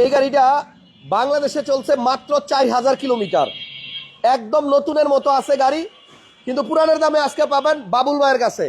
এই গাড়িটা বাংলাদেশে চলছে মাত্র চার হাজার কিলোমিটার। একদম নতুনের মতো আছে গাড়ি, কিন্তু পুরানের দামে আজকে পাবেন বাবুল মায়ের কাছে।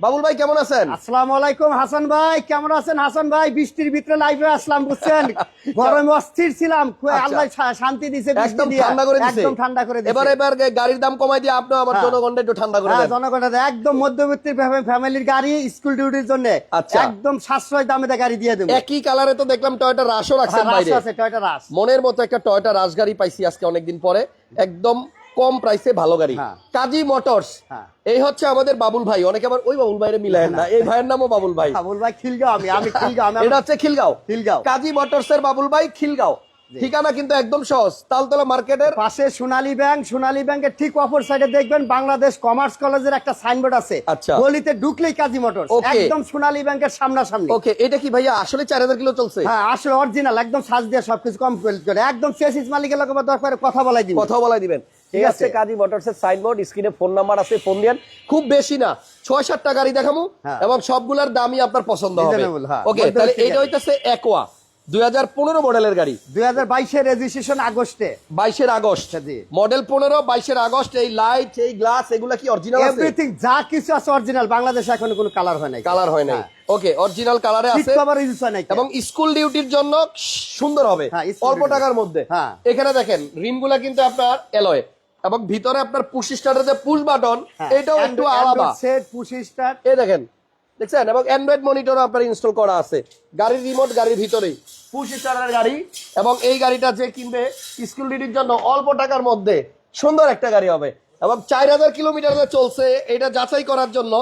বাবুল ভাই কেমন আছেন? আসসালামু আলাইকুম হাসান ভাই। কেমন আছেন? হাসান ভাই বৃষ্টির ভিতরে লাইভে আসলাম বুঝছেন? গরমে অস্থির ছিলাম। আচ্ছা। আল্লাহ শান্তি দিছে একদম ঠান্ডা করে দিছে। একদম ঠান্ডা করে এবার এবার গাড়ির দাম কমাই দিয়ে আপনি আমার হ্যাঁ। জনগণটা একটু ঠান্ডা করে হ্যাঁ দেন। জনগণের একদম মধ্যবিত্ত ফ্যামিলির গাড়ি স্কুল ডিউটির জন্য। আচ্ছা। একদম সাশ্রয় দামে গাড়ি দিয়ে দেবো। একই কালারে তো দেখলাম টয়টা রাশও রাখছেন হ্যাঁ, বাইরে। আছে টয়টা রাস মনের মতো একটা টয়টা রাশ গাড়ি পাইছি আজকে অনেকদিন পরে। একদম কম প্রাইসে ভালো গাড়ি। হ্যাঁ। কাজী মোটরস। হ্যাঁ। এই হচ্ছে আমাদের বাবুল ভাই। অনেকে আবার ওই বাবুল ভাইরে মিলায় না। এই ভাইয়ের নামও বাবুল ভাই। বাবুল ভাই খিলগাঁও আমি আমি খিলগাঁও এটা হচ্ছে খিলগাঁও। খিলগাঁও। কাজী মোটরস এর বাবুল ভাই খিলগাঁও। ঠিকানা কিন্তু একদম সহজ। তালতলা মার্কেটের পাশে সোনালী ব্যাংক সোনালী ব্যাংকের ঠিক অপর সাইডে দেখবেন বাংলাদেশ কমার্স কলেজের একটা সাইনবোর্ড আছে। আচ্ছা। গলিতে ঢুকলেই কাজী মোটর একদম সোনালী ব্যাংকের সামনাসামনি। ওকে এটা কি ভাইয়া আসলে চার হাজার কিলো চলছে? হ্যাঁ আসলে অরিজিনাল একদম সাজ দিয়ে সবকিছু কমপ্লিট করে। একদম চেসিস মালিকের লোক দরকার কথা বলাই দিবি কথা বলাই দিবেন। ঠিক আছে। আছে। কাজী মোটরস এর সাইনবোর্ড স্ক্রিনে ফোন নাম্বার আছে ফোন দিয়েন। খুব বেশি না ছয় সাতটা গাড়ি দেখামু হ্যাঁ। এবং সবগুলার দামই আপনার পছন্দ হবে। হ্যাঁ। ওকে তাহলে। এটা হইতেছে একোয়া দুই মডেলের গাড়ি। দুই রেজিস্ট্রেশন আগস্টে। বাইশের আগস্ট। আচ্ছা, মডেল পনেরো বাইশের আগস্ট এই লাইট এই গ্লাস এগুলা কি অরিজিনাল আছে? এভরিথিং যা কিছু আছে অরিজিনাল বাংলাদেশে এখন কোনো কালার হয় নাই। কালার হয় নাই। ওকে অরিজিনাল কালারে সিট আছে। কভার ইউজ হয় নাই। এবং স্কুল ডিউটির জন্য সুন্দর হবে। হ্যাঁ, অল্প টাকার মধ্যে। হ্যাঁ। এখানে দেখেন রিমগুলা কিন্তু আপনার এলয় এবং ভিতরে আপনার পুশ স্টার্টের যে পুশ বাটন হ্যাঁ, এটাও একটু আলাদা। সেট পুশি স্টার্ট এই দেখেন দেখছেন? এবং অ্যান্ড্রয়েড মনিটরও আপনার ইনস্টল করা আছে। গাড়ির রিমোট গাড়ির ভিতরেই। পুশ স্টারের গাড়ি। এবং এই গাড়িটা যে কিনবে স্কুল ডিউটির জন্য অল্প টাকার মধ্যে সুন্দর একটা গাড়ি হবে। এবং চার হাজার কিলোমিটার চলছে এটা যাচাই করার জন্য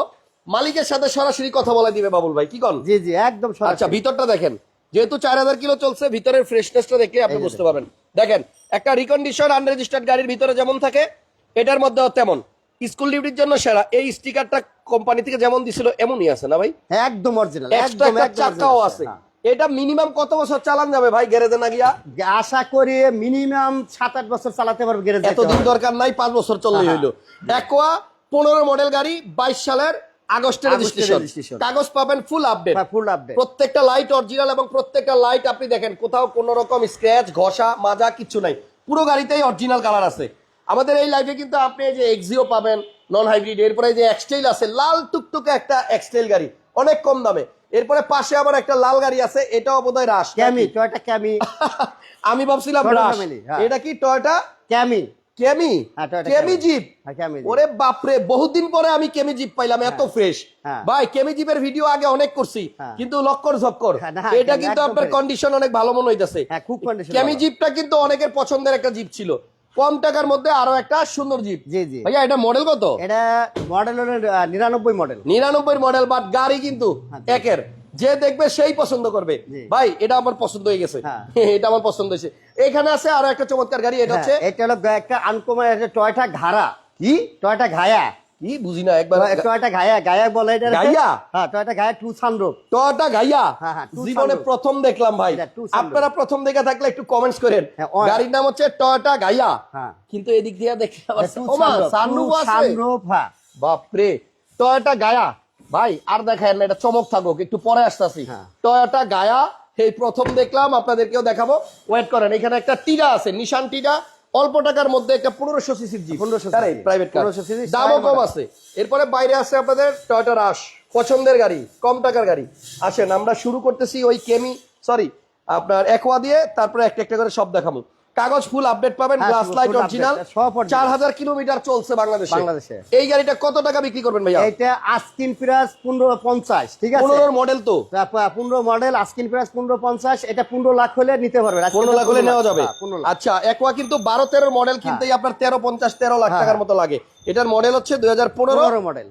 মালিকের সাথে সরাসরি কথা বলে দিবে বাবুল ভাই কি কন? জি জি একদম। আচ্ছা ভিতরটা দেখেন। যেহেতু চার হাজার কিলো চলছে ভিতরের ফ্রেশনেসটা দেখে আপনি বুঝতে পারবেন। দেখেন একটা রিকন্ডিশন আনরেজিস্টার্ড গাড়ির ভিতরে যেমন থাকে এটার মধ্যেও তেমন। স্কুল ডিউটির জন্য সেরা এই স্টিকারটা কোম্পানি থেকে যেমন দিছিল এমনই আছে না ভাই? একদম অরিজিনাল একদম চাকাও আছে। এটা মিনিমাম কত বছর চালান যাবে ভাই গ্যারেজে না গিয়া? আশা করি মিনিমাম সাত আট বছর চালাতে পারবে গ্যারেজ। এতদিন দরকার নাই পাঁচ বছর চললেই হ্যাঁ, হইল। একোয়া পনেরো মডেল গাড়ি বাইশ সালের আগস্টের রেজিস্ট্রেশন কাগজ পাবেন ফুল আপডেট ফুল আপডেট প্রত্যেকটা লাইট অরিজিনাল এবং প্রত্যেকটা লাইট আপনি দেখেন কোথাও কোনো রকম স্ক্র্যাচ ঘষা মাজা কিছু নাই। পুরো গাড়িতেই অরিজিনাল কালার আছে। আমাদের এই লাইফে কিন্তু আপনি যে এক্সিও পাবেন নন হাইব্রিড এরপরে যে এক্সটেল আছে লাল টুকটুকে একটা এক্সটেল গাড়ি অনেক কম দামে। এরপরে পাশে আবার একটা লাল গাড়ি আছে এটাও বোধহয় রাশ ক্যামি টয়টা ক্যামি আমি ভাবছিলাম হ্যাঁ। এটা কি টয়টা ক্যামি কেমি হ্যাঁ, কেমি জিপ। হ্যাঁ, Camry Jeep। ওরে বাপরে বহুদিন পরে আমি কেমি জিপ পাইলাম এত ফ্রেশ। হ্যাঁ। ভাই কেমি জিপের ভিডিও আগে অনেক করছি। কিন্তু লক্কর ঝক্কর। এটা কিন্তু আপনার কন্ডিশন অনেক ভালো মনে হইতাছে। হ্যাঁ, কেমি জিপটা কিন্তু অনেকের পছন্দের একটা জিপ ছিল। কম টাকার মধ্যে আরও একটা সুন্দর জিপ। জি, জি। ভাইয়া এটা মডেল কত? এটা মডেল হলো নিরানব্বই মডেল নিরানব্বই মডেল বাট গাড়ি কিন্তু একের। যে দেখবে সেই পছন্দ করবে। ভাই এটা আমার পছন্দ হয়ে গেছে। হ্যাঁ। এটা আমার পছন্দ হয়েছে। এখানে আছে আরও একটা চমৎকার গাড়ি এটা হচ্ছে এটা হলো একটা আনকমন একটা টয়টা ঘাড়া। কি? টয়টা ঘায়া। কি? বুঝি না একবার টয়টা ঘায়া। গায়া বলে এটা গায়া? হ্যাঁ টয়টা ঘায়া টু টয়টা গাইয়া হ্যাঁ, হ্যাঁ, জীবনে প্রথম দেখলাম ভাই। আপনারা প্রথম দেখে থাকলে একটু কমেন্টস করেন। হ্যাঁ, গাড়ির নাম হচ্ছে টয়টা হ্যাঁ। কিন্তু এদিক দিয়ে দেখে আবার সানরুফ হ্যাঁ। বাপরে টয়টা গায়া ভাই আর দেখায় না এটা চমক থাকুক একটু পরে আসতেছি। টয়টা গায়া এই প্রথম দেখলাম আপনাদেরকেও দেখাবো। ওয়েট করেন এখানে একটা টিরা আছে নিশান টিরা অল্প টাকার মধ্যে একটা পনেরোশো সিসির জি 1500 তাই প্রাইভেট 1500 cc দামও কম আছে। এরপরে বাইরে আছে আপনাদের টয়টা রাশ পছন্দের গাড়ি কম টাকার গাড়ি। আসেন আমরা শুরু করতেছি ওই কেমি সরি আপনার একোয়া দিয়ে তারপরে একটা একটা করে সব দেখাবো। কাগজ ফুল আপডেট পাবেন গ্লাস লাইট অরিজিনাল সব original। চার হাজার কিলোমিটার চলছে বাংলাদেশে। বাংলাদেশে। এই গাড়িটা কত টাকা বিক্রি করবেন ভাইয়া? এটা আস্কিন প্রাইস পনেরো পঞ্চাশ ঠিক আছে? পনেরোর মডেল তো। পনেরো মডেল আস্কিন প্রাইস পনেরো পঞ্চাশ এটা পনেরো লাখ হলে নিতে পারবে আজকে পনেরো লাখ হলে নেওয়া যাবে। হ্যাঁ, 15। আচ্ছা একোয়া কিন্তু বারো তেরো মডেল কিনতেই আপনার তেরো পঞ্চাশ তেরো লাখ হ্যাঁ, টাকার মতো লাগে। এটার মডেল হচ্ছে দুই হাজার পনেরো। পনেরো মডেল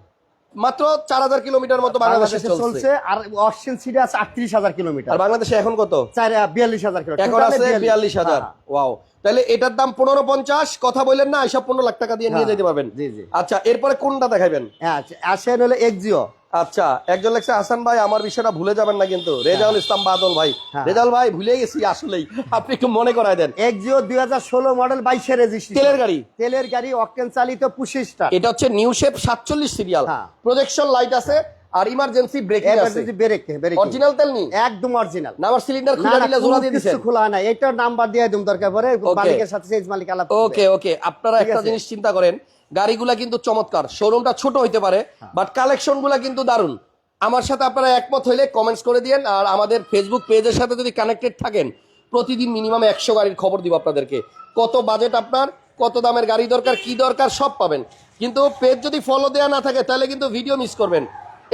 মাত্র চার হাজার কিলোমিটার মতো বাংলাদেশে চলছে। আর অশ্বিন সিটে আছে আটত্রিশ হাজার কিলোমিটার। আর বাংলাদেশে এখন কত? চার বিয়াল্লিশ হাজার কিলোমিটার। এখন আছে বিয়াল্লিশ। হাজার। হ্যাঁ, ওয়াও। তাহলে এটার দাম পনেরো পঞ্চাশ কথা বললেন না এসব পনেরো লাখ টাকা দিয়ে নিয়ে হ্যাঁ, যেতে পারবেন। জি, জি। আচ্ছা এরপরে কোনটা দেখাবেন হ্যাঁ আসেন হলো এক্সিও আচ্ছা একজন লেখছে হাসান ভাই আমার বিষয়টা ভুলে যাবেন না কিন্তু। রেজাউল ইসলাম বাদল ভাই। হ্যাঁ। রেজাউল ভাই ভুলে গেছি আসলেই। আপনি একটু মনে করায় দেন। এক্সিও দুই হাজার ষোলো মডেল বাইশে রেজিস্ট্রি তেলের গাড়ি। তেলের গাড়ি অকটেন চালিত পঁচিশ এটা হচ্ছে নিউ শেপ সাতচল্লিশ সিরিয়াল। হ্যাঁ। প্রজেকশন লাইট আছে আর ইমার্জেন্সি ব্রেকিং আছে। এমার্জেন্সি ব্রেক ব্রেক অরিজিনাল তেল নি একদম অরিজিনাল না আমার সিলিন্ডার খুলে দিলে জোড়া দিয়ে দিছেন কিছু খোলা হয় না। এটার নাম্বার দিয়ে দিম দরকার পরে মালিকের সাথে সেলস মালিক আলাপ ওকে ওকে আপনারা একটা জিনিস চিন্তা করেন। গাড়িগুলা কিন্তু চমৎকার। শোরুমটা ছোট হইতে পারে হ্যাঁ। বাট কালেকশনগুলা কিন্তু দারুণ। আমার সাথে আপনারা একমত হইলে কমেন্টস করে দিয়েন আর আমাদের ফেসবুক পেজের সাথে যদি কানেক্টেড থাকেন প্রতিদিন মিনিমাম একশো গাড়ির খবর দিব আপনাদেরকে। কত বাজেট আপনার কত দামের গাড়ি দরকার কি দরকার সব পাবেন। কিন্তু পেজ যদি ফলো দেওয়া না থাকে তাহলে কিন্তু ভিডিও মিস করবেন।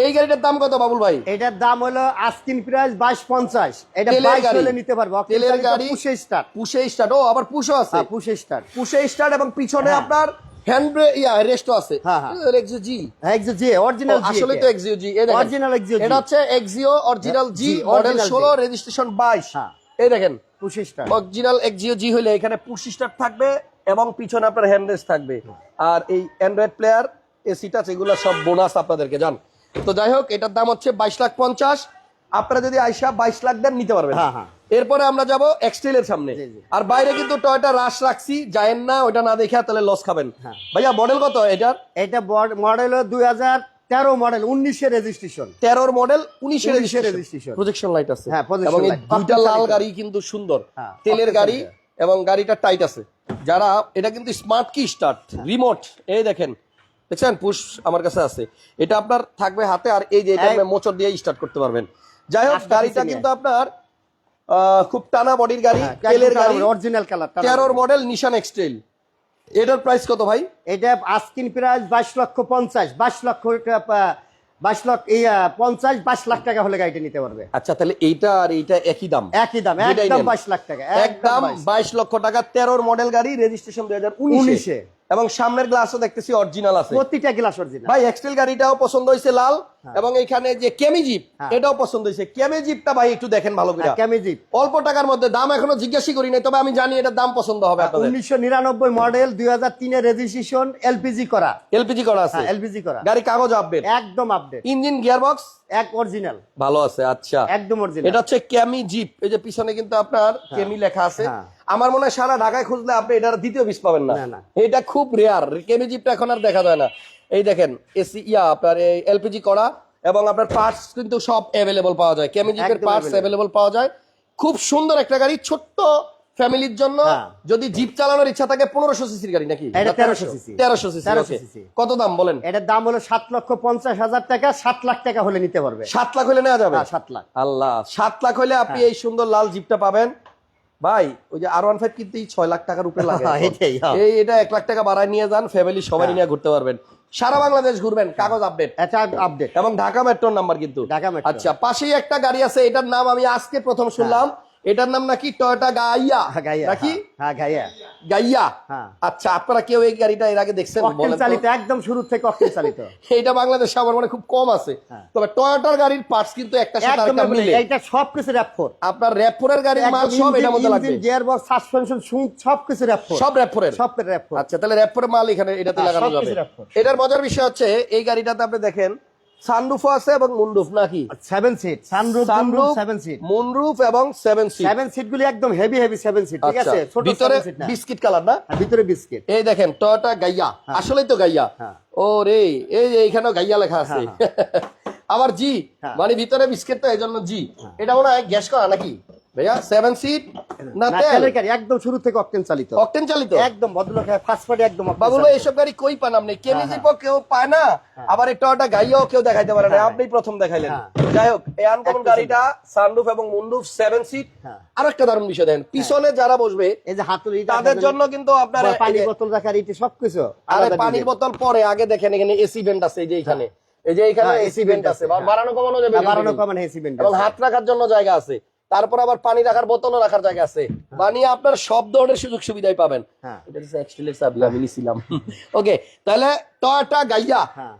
এই গাড়িটার দাম কত বাবুল ভাই? এটার দাম হলো আস্কিন প্রাইস বাইশ পঞ্চাশ। এটা বাইশ। হলে নিতে পারব। তেলের গাড়ি। পুষে স্টার্ট পুষে স্টার্ট ও আবার পুষও আছে। পুষে স্টার্ট পুষে স্টার্ট এবং পিছনে হ্যাঁ। আপনার হ্যান্ড ইয়া রেস্টও আছে। হ্যাঁ, হ্যাঁ। Axio G Axio G original আসলে তো এক্সিও জি এই অরিজিনাল এক্সিও এটা হচ্ছে এক্সিও অরিজিনাল হ্যাঁ, জি মডেল। রেজিস্ট্রেশন বাইশ। হ্যাঁ। এই দেখেন। স্টার্ট অরিজিনাল এক্সিও জি হলে এখানে পুশ স্টার্ট থাকবে এবং পিছনে আপনার হ্যান্ড রেস্ট থাকবে। আর এই অ্যান্ড্রয়েড প্লেয়ার এসিটা এগুলো সব বোনাস আপনাদেরকে জান। তো যাই হোক এটার দাম হচ্ছে বাইশ লাখ পঞ্চাশ। আপনারা যদি আইসা বাইশ লাখ দেন নিতে পারবেন। হ্যাঁ, হ্যাঁ। এরপরে আমরা যাব এক্সটেলের সামনে। আর বাইরে কিন্তু টয়টা রাশ রাখছি যায়েন না ওটা না দেখে তাহলে লস খাবেন। হ্যাঁ। ভাইয়া মডেল কত এটার? এটা মডেল দুই হাজার তেরো মডেল উনিশের রেজিস্ট্রেশন তেরোর মডেল উনিশের 19 রেজিস্ট্রেশন প্রজেকশন লাইট আছে। হ্যাঁ, এবং দুইটা লাল গাড়ি কিন্তু সুন্দর। হ্যাঁ, তেলের গাড়ি এবং গাড়িটা টাইট আছে। যারা এটা কিন্তু স্মার্ট কি স্টার্ট। রিমোট এই দেখেন দেখছেন? পুশ আমার কাছে আছে। এটা আপনার থাকবে হাতে আর এই যে এটা মোচর দিয়ে স্টার্ট করতে পারবেন। যাই হোক গাড়িটা কিন্তু আপনার খুব টানা বডির গাড়ি তেলের গাড়ি। অরিজিনাল কালার তেরোর মডেল নিশান এক্সটেল এটার প্রাইস কত ভাই? এটা আস্কিন প্রাইস বাইশ লক্ষ পঞ্চাশ বাইশ লক্ষ বাইশ লক্ষ পঞ্চাশ বাইশ লাখ টাকা হলে গাড়িটা নিতে পারবে। আচ্ছা তাহলে এইটা আর এইটা একই দাম? একই দাম একদম। বাইশ লাখ টাকা একদম বাইশ। লক্ষ টাকা তেরোর মডেল গাড়ি রেজিস্ট্রেশন দুই হাজার উনিশে। এবং সামনের গ্লাসও দেখতেছি অরিজিনাল আছে। প্রতিটা গ্লাস অরিজিনাল ভাই এক্সটেল গাড়িটাও পছন্দ হয়েছে লাল। এবং এখানে যে কেমি জিপ হ্যাঁ। এটাও পছন্দ হয়েছে। কেমি জিপটা ভাই একটু দেখেন ভালো করে। ক্যামেজি অল্প টাকার মধ্যে দাম এখনও জিজ্ঞাসা করি নাই তবে আমি জানি এটার দাম পছন্দ হবে আপনাদের। উনিশশো নিরানব্বই মডেল দুই হাজার তিনের রেজিস্ট্রেশন এলপিজি করা। এলপিজি করা আছে। এলপিজি করা। গাড়ি কাগজ আপডেট একদম আপডেট ইঞ্জিন গিয়ার বক্স এক অরিজিনাল ভালো আছে আচ্ছা। একদম অরিজিনাল এটা হচ্ছে ক্যামি জিপ। এই যে পিছনে কিন্তু আপনার কেমি লেখা আছে। হ্যাঁ। আমার মনে হয় সারা ঢাকায় খুঁজলে আপনি এটার দ্বিতীয় পিস পাবেন না। এটা খুব রেয়ার কেমি জিপটা এখন আর দেখা যায় না। এই দেখেন এসি ইয়া আপনার এই এলপিজি করা এবং আপনার পার্টস কিন্তু সব অ্যাভেলেবল পাওয়া যায়। কেমি জিপের একদম পার্টস। অ্যাভেলেবল পাওয়া যায়। খুব সুন্দর একটা গাড়ি ছোট্ট ফ্যামিলির জন্য। হ্যাঁ। যদি জিপ চালানোর ইচ্ছা থাকে পনেরোশো সিসির গাড়ি নাকি? এটা 1300 cc তেরোশো সিসি 1300 cc কত দাম বলেন? এটার দাম হলো সাত লক্ষ পঞ্চাশ হাজার টাকা সাত লাখ টাকা হলে নিতে পারবে। সাত লাখ হলে নেওয়া যাবে? হ্যাঁ, সাত লাখ। আল্লাহ সাত লাখ হলে আপনি এই সুন্দর লাল জিপটা পাবেন। ভাই ওই যে আর ওয়ান ফাইভ কিনতেই ছয় লাখ টাকার উপরে লাগে। হ্যাঁ। এই এটা এক লাখ টাকা বাড়ায় নিয়ে যান ফ্যামিলি সবাই নিয়ে ঘুরতে পারবেন। সারা বাংলাদেশ ঘুরবেন কাগজ আপডেট আপডেট এবং ঢাকা মেট্রোর নাম্বার কিন্তু। ঢাকা মেট্রো। আচ্ছা পাশেই একটা গাড়ি আছে এটার নাম আমি আজকে প্রথম শুনলাম। এটার নাম নাকি টয়োটা গাইয়া গাইয়া নাকি? হ্যাঁ গাইয়া গাইয়া হ্যাঁ। আচ্ছা আপনারা কেউ এই গাড়িটা এর আগে দেখছেন? চালিত একদম শুরু থেকে অকটেন চালিত। এইটা বাংলাদেশে আমার মনে খুব কম আছে। হ্যাঁ। তবে টয়োটার গাড়ির পার্টস কিন্তু একটা সাথে আরেকটা মিলে। এইটা সব কিছু র্যাপ ফোর আপনার র্যাপফোরের গাড়ির মাল সব এটার মধ্যে লাগবে। গিয়ার বক্স সাসপেনশন সব কিছু র্যাপ ফোর সব র্যাপফোরের সব র্যাপ ফোর আচ্ছা তাহলে র্যাপফোরের মাল এখানে এটাতে হ্যাঁ, লাগানো সব যাবে। এটার মজার বিষয় হচ্ছে এই গাড়িটাতে আপনি দেখেন সানরুফও আছে এবং মুনরুফ নাকি? Seven seat sunroof sunroof seven seat moonroof এবং সেভেন সিট সেভেন সিট গুলি একদম হেভি হেভি সেভেন সিট ঠিক আচ্ছা। আছে? ছোট ভিতরে। বিস্কিট কালার না? ভিতরে বিস্কিট এই দেখেন টয়োটা গাইয়া আসলেই তো গাইয়া হ্যাঁ। ও রে এই এইখানেও গাইয়া লেখা আছে। আবার জি হ্যাঁ। মানে ভিতরে বিস্কিট তো এই জন্য জি এটা মনে হয় গ্যাস করা নাকি? ভাইয়া সেভেন সিট না তেলের গাড়ি একদম শুরু থেকে অকটেন চালিত। অকটেন চালিত? একদম ভদ্রলোক ফার্স্ট পার্টি একদম বাবুল ভাই। এইসব গাড়ি কই পান আপনি? হ্যাঁ, কেউ পায় না আবার এই টয়োটা গাইয়াও কেউ দেখাইতে পারে না। হ্যাঁ। আপনি প্রথম দেখাইলেন। হ্যাঁ। যাই হোক এই আনকমন গাড়িটা সানরুফ এবং মুন্ডুফ সেভেন সিট হ্যাঁ। আরও একটা দারুণ বিষয় দেখেন পিছনে যারা বসবে এই যে হাতুড়ি তাদের জন্য কিন্তু আপনার এই পানি বোতল রাখার ইটি সবকিছু আরে পানির বোতল পরে আগে দেখেন এখানে এসি ভেন্ট আছে এই যে এখানে। এই যে এখানে হ্যাঁ, এসি ভেন্ট আছে বাড়ানো কমানো যাবে হ্যাঁ, বাড়ানো। কমান হেসি বেন্ড এবং হাত রাখার জন্য জায়গা আছে। তারপর আবার পানি রাখার বোতলও রাখার জায়গা আছে। বানিয়ে আপনার সব ধরনের সুযোগ সুবিধাই পাবেন। হ্যাঁ। আমি নিছিলাম। ওকে তাহলে টয়োটা গাইয়া হ্যাঁ।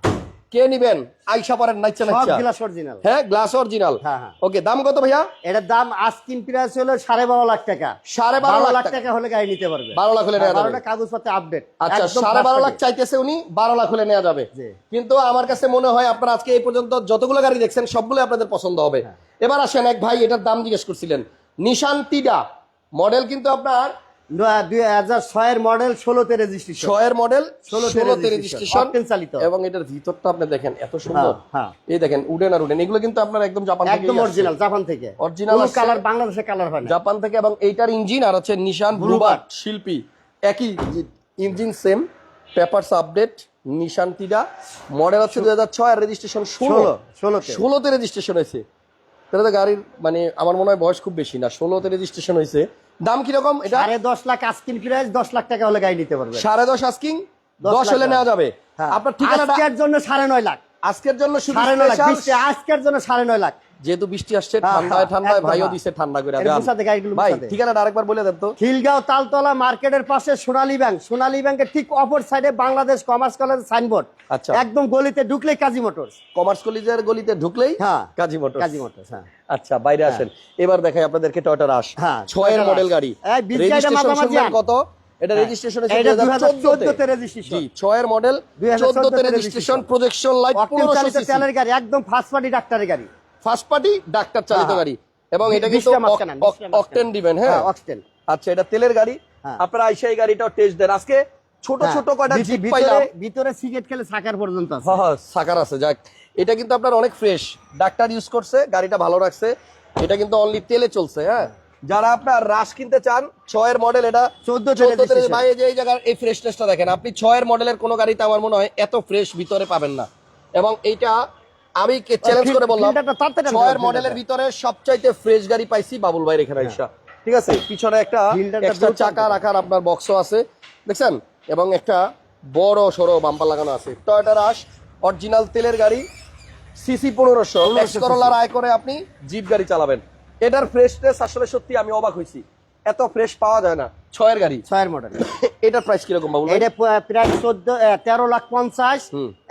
কে নিবেন? আইসা পারেন নাইচা নাইচা। গ্লাস অরিজিনাল হ্যাঁ গ্লাস অরিজিনাল হ্যাঁ, হ্যাঁ। ওকে দাম কত ভাইয়া? এটার দাম আস্কিন প্রাইস হলো সাড়ে বারো লাখ টাকা। সাড়ে বারো বারো লাখ লাখ টাকা। হলে গাড়ি নিতে পারবে। বারো লাখ হলে নেওয়া যাবে। বারোটা কাগজপত্র আপডেট আচ্ছা সাড়ে বারো লাখ চাইতেছে উনি বারো লাখ হলে নেওয়া যাবে। কিন্তু আমার কাছে মনে হয় আপনারা আজকে এই পর্যন্ত যতগুলো গাড়ি দেখছেন সবগুলো আপনাদের পছন্দ হবে। হ্যাঁ। এবার আসেন এক ভাই এটার দাম জিজ্ঞেস করছিলেন। নিশান তিডা মডেল কিন্তু আপনার দু- দুই হাজার ছয়ের মডেল ষোলোতে রেজিস্ট্রেশন ছয়ের মডেল ষোলোতে রেজিস্ট্রেশন চালিত। এবং এটার ভিতরটা আপনি দেখেন এত সুন্দর। হ্যাঁ, হ্যাঁ। এই দেখেন উডেন আর উডেন এগুলো কিন্তু আপনার একদম জাপান থেকে একদম অরিজিনাল জাপান থেকে। কালার বাংলাদেশে কালার হয় জাপান থেকে এবং এইটার ইঞ্জিন আর হচ্ছে নিশান ব্লুবার্ড শিল্পী। একই engine same papers update Nissan Tiida. Model হচ্ছে দুই হাজার ছয় আর রেজিস্ট্রেশন ষোলো। ষোলো, ষোলোতে। ষোলোতে রেজিস্ট্রেশন হয়েছে। তাহলে তো গাড়ির মানে আমার মনে হয় বয়স খুব বেশি না ষোলোতে রেজিস্ট্রেশন হয়েছে। দাম কীরকম? এটা সাড়ে দশ লাখ আস্কিং প্রাইস দশ লাখ টাকা হলে গাড়ি নিতে পারবে। সাড়ে দশ আস্কিং দশ হলে নেওয়া যাবে। হ্যাঁ। আপনার ঠিকানাটা? আজকের জন্য সাড়ে নয় লাখ। আজকের জন্য সাড়ে নয় লাখ। আজকের জন্য সাড়ে নয় লাখ। যেহেতু বৃষ্টি আসছে হ্যাঁ, ঠান্ডায় হ্যাঁ, ঠান্ডায় ভাইও হ্যাঁ। দিছে ঠান্ডা করে এর ভাই। ঠিকানাটা আরেকবার বলে দেন তো খিলগাঁও তালতলা মার্কেটের পাশে সোনালী ব্যাংক সোনালী ব্যাংকের ঠিক অপর সাইডে বাংলাদেশ কমার্স কলেজ সাইনবোর্ড আচ্ছা। একদম গলিতে ঢুকলেই কাজী মোটরস কমার্স কলেজের গলিতে ঢুকলেই হ্যাঁ। কাজী মোটর কাজী মোটরস হ্যাঁ আচ্ছা বাইরে আসেন এবার দেখাই আপনাদেরকে টয়টা রাশ হ্যাঁ, ছয়ের মডেল গাড়ি রেজিস্ট্রেশন। কত এটা হ্যাঁ। রেজিস্ট্রেশন এটা হয়েছে 2014 তে 2014 registration। জি ছয়ের মডেল 2014 14 তে registration. Projection light octane 1500 CC তেলের গাড়ি একদম ফার্স্ট পার্টি ডাক্তারের গাড়ি ফার্স্ট পার্টি ডাক্তার চালিত হ্যাঁ, গাড়ি। এবং এটা কিন্তু। অকটেন দিবেন হ্যাঁ? হ্যাঁ অক্সটেন আচ্ছা এটা তেলের গাড়ি। হ্যাঁ। আপনারা আইসা এই গাড়িটাও টেস্ট দেন। আজকে ছোট ছোট কয়টা জিপ ভিতরে পাইলাম ভিতরে সিগারেট খেলে সাকার পর্যন্ত আছে। হ্যাঁ হ্যাঁ সাকার আছে। যাক এটা কিন্তু আপনার অনেক ফ্রেশ ডাক্তার ইউজ করছে গাড়িটা ভালো রাখছে। এটা কিন্তু অনলি তেলে চলছে হ্যাঁ? যারা আপনার রাশ কিনতে চান ছয়ের মডেল এটা। 14 তে 14 ভাই এই যে এই জায়গার এই ফ্রেশনেসটা দেখেন আপনি ছয়ের মডেলের কোনো গাড়িতে আমার মনে হয় এত ফ্রেশ ভিতরে পাবেন না। এবং এইটা আমি চ্যালেঞ্জ করে বললাম ছয়ের মডেলের ভিতরে সবচাইতে ফ্রেশ গাড়ি পাইছি বাবুল ভাইয়ের এখানে আইসা। ঠিক আছে। পিছনে একটা এক্সট্রা চাকা রাখার আপনার বক্সও আছে দেখছেন? এবং একটা বড় সড়ো বাম্পার লাগানো আছে। টয়টা রাশ অরিজিনাল তেলের গাড়ি সিসি পনেরোশো। করোলার আয় করে আপনি জিপ গাড়ি চালাবেন। এটার ফ্রেশনেস আসলে সত্যি আমি অবাক হয়েছি এত ফ্রেশ পাওয়া যায় না ছয়ের গাড়ি ছয়ের মডেল এটার প্রাইস কীরকম ভাই? এটা প্রায় চোদ্দ তেরো লাখ পঞ্চাশ।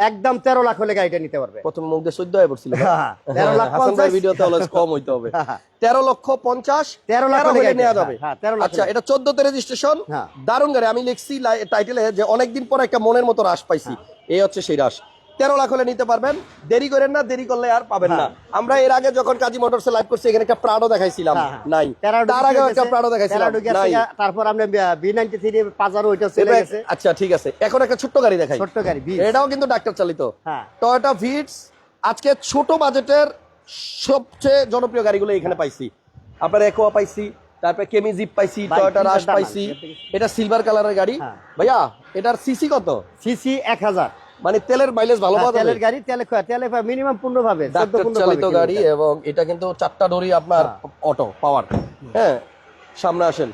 একদম তেরো লাখ হলে গাড়িটা নিতে পারবে প্রথম মুখ দিয়ে চোদ্দ হয়ে পড়ছিল তেরো লাখ পঞ্চাশ। ভিডিওতে কম হইতে হবে। তেরো লক্ষ পঞ্চাশ তেরো লাখ হলে নেওয়া যাবে আচ্ছা। এটা চোদ্দতে রেজিস্ট্রেশন। দারুণ গাড়ি আমি লিখছি টাইটেলে যে অনেকদিন পর একটা মনের মতো রাশ পাইছি। এই হচ্ছে সেই রাশ তেরো লাখ হলে নিতে পারবেন। দেরি করেন না দেরি করলে আর পাবেন না। আমরা এর আগে যখন কাজী মোটরসে লাইভ করছি এখানে একটা প্রাডো দেখাইছিলাম। হ্যাঁ, হ্যাঁ। নাই। তার আগেও একটা প্রাডো দেখাইছিলাম। নাই। তারপর আপনি বি নাইনটি থ্রি পাজারো ওইটা চলে গেছে। আচ্ছা ঠিক আছে। এখন একটা ছোট্ট গাড়ি দেখাই। ছোট্ট গাড়ি এটাও কিন্তু ডাক্তার চালিত। হ্যাঁ। টয়োটা ভিটস আজকে ছোট বাজেটের সবচেয়ে জনপ্রিয় গাড়িগুলো এখানে পাইছি। আপনার একোয়া পাইছি তারপরে কেমি জিপ পাইছি টয়োটা রাশ পাইছি। এটা সিলভার কালারের গাড়ি। হ্যাঁ। ভাইয়া এটার সিসি কত? সিসি এক হাজার। মানে তেলের মাইলেজ ভালো পাওয়া তেলের গাড়ি তেলে তেলে মিনিমাম পনেরো ভাবে চোদ্দ ডাক্তার পনেরো চালিত গাড়ি এবং এটা কিন্তু চারটা ডোরি আপনার অটো পাওয়ার হ্যাঁ সামনে আসেন।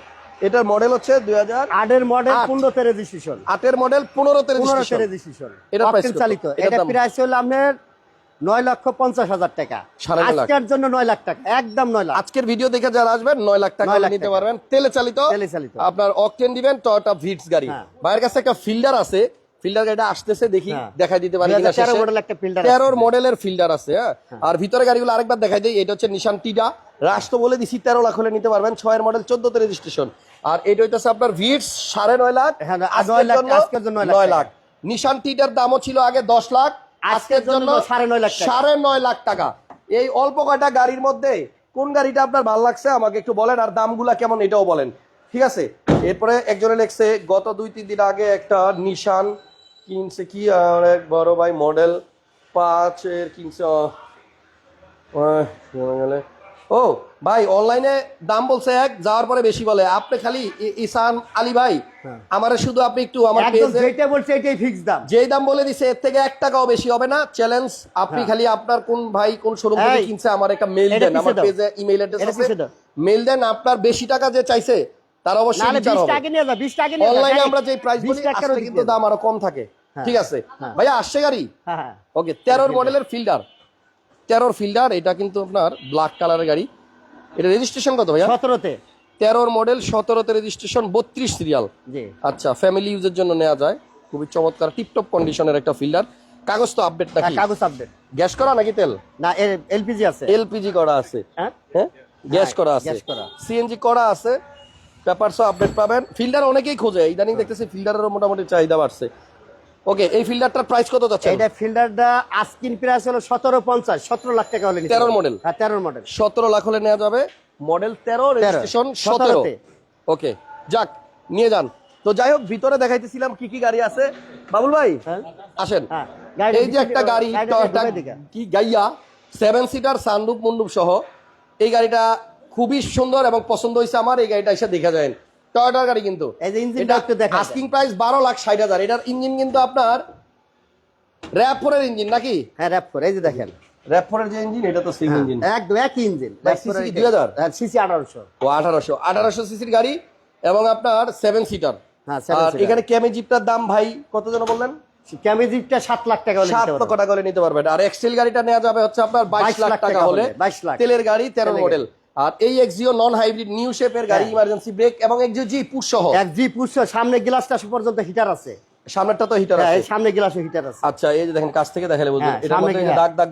এটার মডেল হচ্ছে দুই হাজার আটের মডেল আট। পনেরোতে রেজিস্ট্রেশন আটের মডেল পনেরোতে পনেরোতে রেজিস্ট্রেশন অকটেন কত? চালিত। এটা প্রাইস হলো আপনার নয় লক্ষ পঞ্চাশ হাজার টাকা। আজকের জন্য নয় লাখ টাকা একদম নয় লাখ। আজকের ভিডিও দেখে যারা আসবেন নয় লাখ টাকা নিতে পারবেন। তেলে চালিত। তেলে চালিত। আপনার অকটেন দিবেন টয়োটা ভিটস গাড়ি। হ্যাঁ। ভাইয়ের কাছে একটা ফিল্ডার আছে। ফিল্ডার গাড়িটা আসতেছে দেখি হ্যাঁ। দেখাই দিতে পারি 2013 মডেল একটা fielder তেরোর মডেলের ফিল্ডার আছে হ্যাঁ। আর ভিতরে গাড়িগুলো আরেকবার দেখাই দিই এটা হচ্ছে নিশান টিডা তো বলে দিছি তেরো লাখ হলে নিতে পারবেন ছয়ের মডেল চোদ্দতে রেজিস্ট্রেশন আর এটা হইতেছে আপনার ভিটস সাড়ে নয় লাখ হ্যাঁ, নয়। লাখ নিশান টিডার দামও ছিল আগে দশ লাখ আজকের জন্য সাড়ে নয় লাখ সাড়ে নয় লাখ টাকা। এই অল্প কয়টা গাড়ির মধ্যে কোন গাড়িটা আপনার ভালো লাগছে আমাকে একটু বলেন আর দামগুলা কেমন এটাও বলেন। ঠিক আছে? এরপরে একজনে লেখছে গত দুই তিন দিন আগে একটা নিশান কিনছে কি আর এক বড় ভাই মডেল পাঁচের কিনছে আহ, আহ, মনে গেলে। ও ভাই অনলাইনে দাম বলছে এক যাওয়ার পরে বেশি বলে। আপনি খালি ইসান আলী ভাই হ্যাঁ। আমারে শুধু আপনি একটু আমার পেজে যেটা বলছে এটাই ফিক্স দাম। যেই দাম বলে দিছে এর থেকে এক টাকাও বেশি হবে না। চ্যালেঞ্জ আপনি হ্যাঁ। খালি আপনার কোন ভাই কোন শোরুম থেকে কিনছে আমার একটা মেইল দেন আমার পেজে ইমেইল এটা অ্যাড্রেস আছে মেইল দেন আপনার বেশি টাকা যে চাইছে তার অবশ্যই বিচার হবে। অনলাইনে আমরা যে প্রাইস বলি আসলে কিন্তু দাম আরও কম থাকে। হ্যাঁ। ঠিক আছে? হ্যাঁ। ভাইয়া আসছে গাড়ি? হ্যাঁ ওকে তেরোর মডেলের ফিল্ডার তেরোর ফিল্ডার এটা কিন্তু আপনার ব্ল্যাক কালারের গাড়ি। এটা রেজিস্ট্রেশন কত ভাইয়া? সতেরোতে। তেরোর মডেল সতেরোতে রেজিস্ট্রেশন বত্রিশ সিরিয়াল আচ্ছা ফ্যামিলি ইউজের জন্য নেওয়া যায়। খুবই চমৎকার টিপটপ কন্ডিশনের একটা ফিল্ডার কাগজ তো আপডেট নাকি কাগজ আপডেট গ্যাস করা নাকি তেল? না এলপিজি আছে। এলপিজি করা আছে। হ্যাঁ? গ্যাস করা আছে। সিএনজি করা আছে। পেপারসও আপডেট পাবেন। ফিল্ডার অনেকেই খোঁজে ইদানিং দেখতেছি ফিল্ডারেরও মোটামুটি চাহিদা বাড়ছে। ওকে এই ফিল্ডারটার প্রাইস কত যাচ্ছে? এটা ফিল্ডারটা আস্কিন প্রাইস হলো সতেরো পঞ্চাশ সতেরো লাখ টাকা হলে তেরোর মডেল? হ্যাঁ তেরোর মডেল সতেরো লাখ হলে নেওয়া যাবে। মডেল তেরো রেজিস্ট্রেশন সতেরো। ওকে যাক নিয়ে যান। তো যাই হোক ভিতরে দেখাইতেছিলাম কি কি গাড়ি আছে। বাবুল ভাই হ্যাঁ। আসেন। হ্যাঁ, এই যে একটা গাড়ি। কি গাইয়া সেভেন সিটার সানরুপ মন্ডুপ সহ। এই গাড়িটা খুবই সুন্দর এবং পছন্দ হয়েছে আমার এই গাড়িটা এসে দেখা যায়। টয়োটার গাড়ি কিন্তু। এই যে ইঞ্জিনটা একটু আস্কিং প্রাইস বারো লাখ ষাট হাজার। এটার ইঞ্জিন কিন্তু আপনার র্যাপ ফোরের ইঞ্জিন নাকি? হ্যাঁ র্যাপ ফোর এই যে দেখেন। র্যাপ ফোরের যে ইঞ্জিন এটা তো সিং ইঞ্জিন একদম একই ইঞ্জিন ভাই, CC কি 2000? সিসি আঠারোশো। ও আঠারোশো। আঠারোশো সিসির গাড়ি এবং আপনার সেভেন সিটার হ্যাঁ, আর এখানে ক্যামেজিপটার দাম ভাই কত বললেন? সাত লাখ টাকা হলে সাত নিতে লক্ষ পারবেন। টাকা হলে নিতে পারবেন। আর এক্সেল গাড়িটা নেওয়া যাবে হচ্ছে আপনার বাইশ লাখ টাকা হলে। 22 লাখ। তেলের গাড়ি তেরো মডেল আর এই এক্সিও নন হাইব্রিড নিউ শেপের গাড়ি হ্যাঁ। ইমার্জেন্সি ব্রেক এবং এক্সিও জি পুশ সহ। পুরো সামনে গ্লাসটা পর্যন্ত হিটার আছে। সামনেরটা তো হিটার হ্যাঁ, আছে। সামনে গ্লাসে হিটার আছে। আচ্ছা এই যে দেখেন কাছ থেকে দেখালে বুঝবেন হ্যাঁ, এটার মধ্যে। দাগ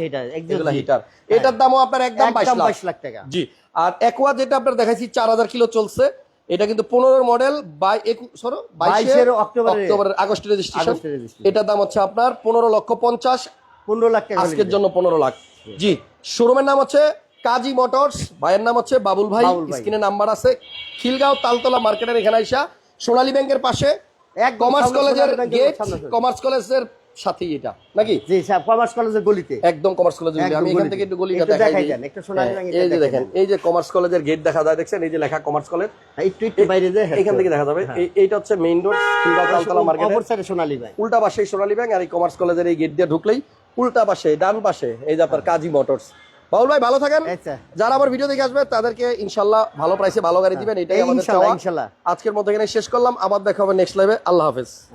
heater, একদম হিটার এটার দামও আপনার একদম একদম বাইশ 22 লাখ টাকা। জি আর একোয়া যেটা আপনার দেখাইছি চার হাজার কিলো চলছে। এটা কিন্তু পনেরো মডেল বাই সরো 22 এর অক্টোবরের আগস্টের রেজিস্ট্রেশন এটার দাম হচ্ছে আপনার পনেরো লক্ষ পঞ্চাশ। পনেরো লাখ টাকা আজকের জন্য পনেরো লাখ। জি শোরুমের নাম হচ্ছে কাজী মোটরস ভাইয়ের নাম হচ্ছে বাবুল ভাই স্ক্রিনে নাম্বার আছে। খিলগাঁও তালতলা মার্কেটের এখানে আইসা সোনালী ব্যাংকের পাশে একদম কমার্স কলেজের গেট কমার্স কলেজের সাথেই এটা নাকি? জি স্যার কমার্স কলেজের গলিতে। একদম কমার্স কলেজের একদম আমি এখান থেকে একটু গলিটা দেখাই দেন, একটু সোনালী হ্যাঁ, ব্যাংকের এই যে দেখেন এই যে কমার্স কলেজের গেট দেখা যায় দেখছেন? এই যে লেখা কমার্স কলেজ। হ্যাঁ, একটু একটু বাইরে যে এখান থেকে দেখা যাবে। এই- এইটা হচ্ছে মেইন রোড খিলগাঁও তালতলা মার্কেটের। অপর সাইডে সোনালী ভাই উল্টা পাশে সোনালী ব্যাংক আর এই কমার্স কলেজের এই গেট দিয়ে ঢুকলেই উল্টা পাশে ডান পাশে এই যে আপনার কাজী মোটরস। বাবুল ভাই ভালো থাকেন। আচ্ছা। যারা আমার ভিডিও দেখে আসবে তাদেরকে ইনশাল্লাহ ভালো প্রাইসে ভালো গাড়ি দিবেন এটাই আমাদের ইনশাল্লাহ আজকের মতো এখানে শেষ করলাম আবার দেখা হবে নেক্সট লাইভে আল্লাহ হাফেজ।